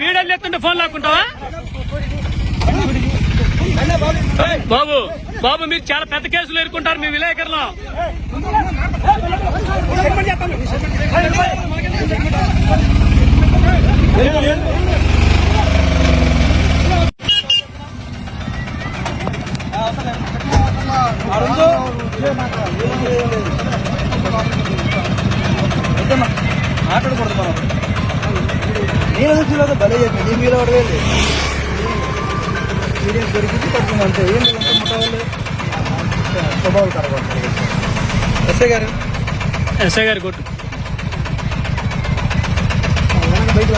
వీడియోలు ఎత్తుంటే ఫోన్ లాక్కుంటావా? బాబు బాబు మీరు చాలా పెద్ద కేసులు ఎదుర్కొంటారు మీ విలేకరులు. మాట్లాడకూడదు మనం చూడదు భలే చెప్పి నీ మీద ఒకటి వెళ్ళి మీరేం దొరికింది పడుతుంది అంతే. ఏం లేదంటే ముట్టవాళ్ళు స్వభావం కరగొట్టారు ఎస్ఐ గారు? ఎస్ఐ గారు కొట్టు. బయట